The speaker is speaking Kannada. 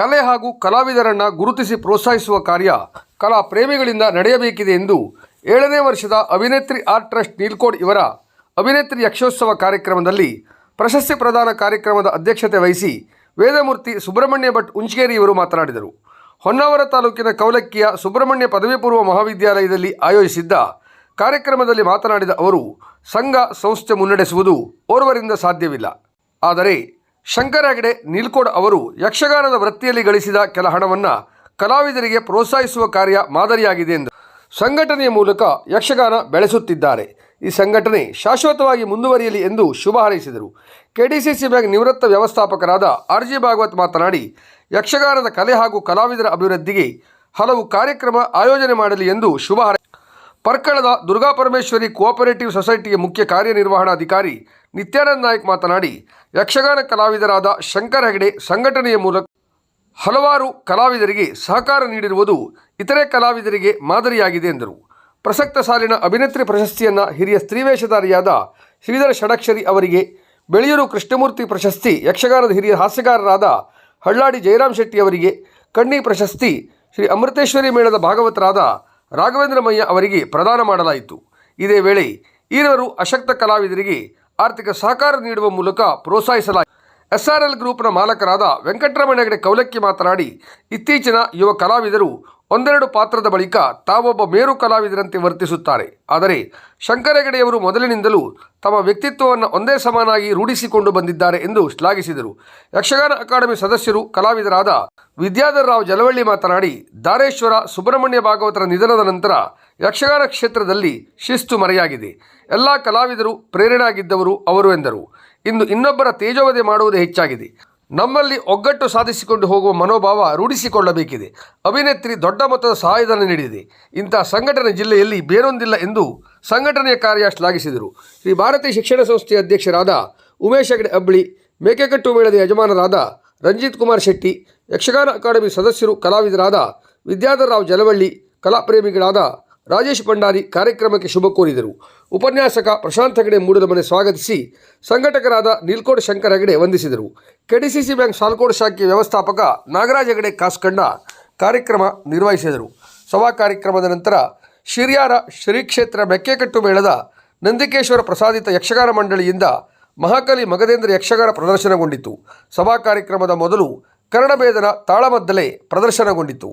ಕಲೆ ಹಾಗೂ ಕಲಾವಿದರನ್ನು ಗುರುತಿಸಿ ಪ್ರೋತ್ಸಾಹಿಸುವ ಕಾರ್ಯ ಕಲಾ ಪ್ರೇಮಿಗಳಿಂದ ನಡೆಯಬೇಕಿದೆ ಎಂದು ಏಳನೇ ವರ್ಷದ ಅಭಿನೇತ್ರಿ ಆರ್ಟ್ ಟ್ರಸ್ಟ್ ನೀಲ್ಕೋಡ್ ಇವರ ಅಭಿನೇತ್ರಿ ಯಕ್ಷೋತ್ಸವ ಕಾರ್ಯಕ್ರಮದಲ್ಲಿ ಪ್ರಶಸ್ತಿ ಪ್ರದಾನ ಕಾರ್ಯಕ್ರಮದ ಅಧ್ಯಕ್ಷತೆ ವಹಿಸಿ ವೇದಮೂರ್ತಿ ಸುಬ್ರಹ್ಮಣ್ಯ ಭಟ್ ಉಂಚಗೇರಿ ಇವರು ಮಾತನಾಡಿದರು. ಹೊನ್ನಾವರ ತಾಲೂಕಿನ ಕೌಲಕ್ಕಿಯ ಸುಬ್ರಹ್ಮಣ್ಯ ಪದವಿ ಪೂರ್ವ ಮಹಾವಿದ್ಯಾಲಯದಲ್ಲಿ ಆಯೋಜಿಸಿದ್ದ ಕಾರ್ಯಕ್ರಮದಲ್ಲಿ ಮಾತನಾಡಿದ ಅವರು, ಸಂಘ ಸಂಸ್ಥೆ ಮುನ್ನಡೆಸುವುದು ಓರ್ವರಿಂದ ಸಾಧ್ಯವಿಲ್ಲ. ಆದರೆ ಶಂಕರ ಹೆಗಡೆ ನೀಲ್ಕೋಡ್ ಅವರು ಯಕ್ಷಗಾನದ ವೃತ್ತಿಯಲ್ಲಿ ಗಳಿಸಿದ ಕೆಲ ಹಣವನ್ನು ಕಲಾವಿದರಿಗೆ ಪ್ರೋತ್ಸಾಹಿಸುವ ಕಾರ್ಯ ಮಾದರಿಯಾಗಿದೆ ಎಂದು ಸಂಘಟನೆಯ ಮೂಲಕ ಯಕ್ಷಗಾನ ಬೆಳೆಸುತ್ತಿದ್ದಾರೆ. ಈ ಸಂಘಟನೆ ಶಾಶ್ವತವಾಗಿ ಮುಂದುವರಿಯಲಿ ಎಂದು ಶುಭ ಹಾರೈಸಿದರು. ಕೆಡಿಸಿಸಿ ಬ್ಯಾಂಕ್ ನಿವೃತ್ತ ವ್ಯವಸ್ಥಾಪಕರಾದ ಆರ್ ಜಿ ಭಾಗವತ್ ಮಾತನಾಡಿ, ಯಕ್ಷಗಾನದ ಕಲೆ ಹಾಗೂ ಕಲಾವಿದರ ಅಭಿವೃದ್ಧಿಗೆ ಹಲವು ಕಾರ್ಯಕ್ರಮ ಆಯೋಜನೆ ಮಾಡಲಿ ಎಂದು ಶುಭ ಪರ್ಕಳದ ದುರ್ಗಾಪರಮೇಶ್ವರಿ ಕೋಆಪರೇಟಿವ್ ಸೊಸೈಟಿಯ ಮುಖ್ಯ ಕಾರ್ಯನಿರ್ವಹಣಾಧಿಕಾರಿ ನಿತ್ಯಾನಂದ್ ನಾಯ್ಕ್ ಮಾತನಾಡಿ, ಯಕ್ಷಗಾನ ಕಲಾವಿದರಾದ ಶಂಕರ್ ಹೆಗಡೆ ಸಂಘಟನೆಯ ಮೂಲಕ ಹಲವಾರು ಕಲಾವಿದರಿಗೆ ಸಹಕಾರ ನೀಡಿರುವುದು ಇತರೆ ಕಲಾವಿದರಿಗೆ ಮಾದರಿಯಾಗಿದೆ ಎಂದರು. ಪ್ರಸಕ್ತ ಸಾಲಿನ ಅಭಿನೇತ್ರಿ ಪ್ರಶಸ್ತಿಯನ್ನು ಹಿರಿಯ ಸ್ತ್ರೀವೇಷಧಾರಿಯಾದ ಶ್ರೀಧರ ಷಡಕ್ಷರಿ ಅವರಿಗೆ ಬೆಳೆಯೂರು ಕೃಷ್ಣಮೂರ್ತಿ ಪ್ರಶಸ್ತಿ, ಯಕ್ಷಗಾನದ ಹಿರಿಯ ಹಾಸ್ಯಗಾರರಾದ ಹಳ್ಳಾಡಿ ಜಯರಾಮ್ ಶೆಟ್ಟಿ ಅವರಿಗೆ ಕಣ್ಣಿ ಪ್ರಶಸ್ತಿ, ಶ್ರೀ ಅಮೃತೇಶ್ವರಿ ಮೇಳದ ಭಾಗವತರಾದ ರಾಘವೇಂದ್ರ ಮಯ್ಯ ಅವರಿಗೆ ಪ್ರದಾನ ಮಾಡಲಾಯಿತು. ಇದೇ ವೇಳೆ ಈರವರು ಅಶಕ್ತ ಕಲಾವಿದರಿಗೆ ಆರ್ಥಿಕ ಸಹಕಾರ ನೀಡುವ ಮೂಲಕ ಪ್ರೋತ್ಸಾಹಿಸಲಾಯಿತು. ಎಸ್ಆರ್ಎಲ್ ಗ್ರೂಪ್ನ ಮಾಲಕರಾದ ವೆಂಕಟರಮಣ ಹೆಗಡೆ ಕೌಲಕ್ಕಿ ಮಾತನಾಡಿ, ಇತ್ತೀಚಿನ ಯುವ ಕಲಾವಿದರು ಒಂದೆರಡು ಪಾತ್ರದ ಬಳಿಕ ತಾವೊಬ್ಬ ಮೇರು ಕಲಾವಿದರಂತೆ ವರ್ತಿಸುತ್ತಾರೆ. ಆದರೆ ಶಂಕರ ಹೆಗಡೆಯವರು ಮೊದಲಿನಿಂದಲೂ ತಮ್ಮ ವ್ಯಕ್ತಿತ್ವವನ್ನು ಒಂದೇ ಸಮನಾಗಿ ರೂಢಿಸಿಕೊಂಡು ಬಂದಿದ್ದಾರೆ ಎಂದು ಶ್ಲಾಘಿಸಿದರು. ಯಕ್ಷಗಾನ ಅಕಾಡೆಮಿ ಸದಸ್ಯರು, ಕಲಾವಿದರಾದ ವಿದ್ಯಾಧರ್ ರಾವ್ ಜಲವಳ್ಳಿ ಮಾತನಾಡಿ, ದಾರೇಶ್ವರ ಸುಬ್ರಹ್ಮಣ್ಯ ಭಾಗವತರ ನಿಧನದ ನಂತರ ಯಕ್ಷಗಾನ ಕ್ಷೇತ್ರದಲ್ಲಿ ಶಿಸ್ತು ಮರೆಯಾಗಿದೆ. ಎಲ್ಲ ಕಲಾವಿದರು ಪ್ರೇರಣೆಯಾಗಿದ್ದವರು ಅವರು ಎಂದರು. ಇಂದು ಇನ್ನೊಬ್ಬರ ತೇಜೋವಧೆ ಮಾಡುವುದೇ ಹೆಚ್ಚಾಗಿದೆ. ನಮ್ಮಲ್ಲಿ ಒಗ್ಗಟ್ಟು ಸಾಧಿಸಿಕೊಂಡು ಹೋಗುವ ಮನೋಭಾವ ರೂಢಿಸಿಕೊಳ್ಳಬೇಕಿದೆ. ಅಭಿನೇತ್ರಿ ದೊಡ್ಡ ಮೊತ್ತದ ಸಹಾಯಧನ ನೀಡಿದೆ. ಇಂಥ ಸಂಘಟನೆ ಜಿಲ್ಲೆಯಲ್ಲಿ ಬೇರೊಂದಿಲ್ಲ ಎಂದು ಸಂಘಟನೆಯ ಕಾರ್ಯ ಶ್ಲಾಘಿಸಿದರು. ಶ್ರೀ ಭಾರತೀಯ ಶಿಕ್ಷಣ ಸಂಸ್ಥೆಯ ಅಧ್ಯಕ್ಷರಾದ ಉಮೇಶ್ ಹೆಗಡೆ ಅಬ್ಬಳಿ ಮೇಕೆಕಟ್ಟು ಮೇಳದ ಯಜಮಾನರಾದ ರಂಜಿತ್ ಕುಮಾರ್ ಶೆಟ್ಟಿ, ಯಕ್ಷಗಾನ ಅಕಾಡೆಮಿ ಸದಸ್ಯರು, ಕಲಾವಿದರಾದ ವಿದ್ಯಾಧರ್ ರಾವ್ ಜಲವಳ್ಳಿ, ಕಲಾಪ್ರೇಮಿಗಳಾದ ರಾಜೇಶ್ ಭಂಡಾರಿ ಕಾರ್ಯಕ್ರಮಕ್ಕೆ ಶುಭ ಕೋರಿದರು. ಉಪನ್ಯಾಸಕ ಪ್ರಶಾಂತ್ ಹೆಗಡೆ ಮೂಡದಮನೆ ಸ್ವಾಗತಿಸಿ ಸಂಘಟಕರಾದ ನೀಲ್ಕೋಡ್ ಶಂಕರ್ ಹೆಗಡೆ ವಂದಿಸಿದರು. ಕೆಡಿಸಿಸಿ ಬ್ಯಾಂಕ್ ಸಾಲ್ಕೋಡ್ ಶಾಖೆ ವ್ಯವಸ್ಥಾಪಕ ನಾಗರಾಜ್ ಹೆಗಡೆ ಕಾಸ್ಕಂಡ ಕಾರ್ಯಕ್ರಮ ನಿರ್ವಹಿಸಿದರು. ಸಭಾ ಕಾರ್ಯಕ್ರಮದ ನಂತರ ಶಿರ್ಯಾರ ಶ್ರೀ ಕ್ಷೇತ್ರ ಮೆಕ್ಕೆಕಟ್ಟು ಮೇಳದ ನಂದಿಕೇಶ್ವರ ಪ್ರಸಾದಿತ ಯಕ್ಷಗಾನ ಮಂಡಳಿಯಿಂದ ಮಹಾಕಲಿ ಮಗದೇಂದ್ರ ಯಕ್ಷಗಾನ ಪ್ರದರ್ಶನಗೊಂಡಿತು. ಸಭಾ ಕಾರ್ಯಕ್ರಮದ ಮೊದಲು ಕನ್ನಡಭೇದನ ತಾಳಮದ್ದಲೆ ಪ್ರದರ್ಶನಗೊಂಡಿತು.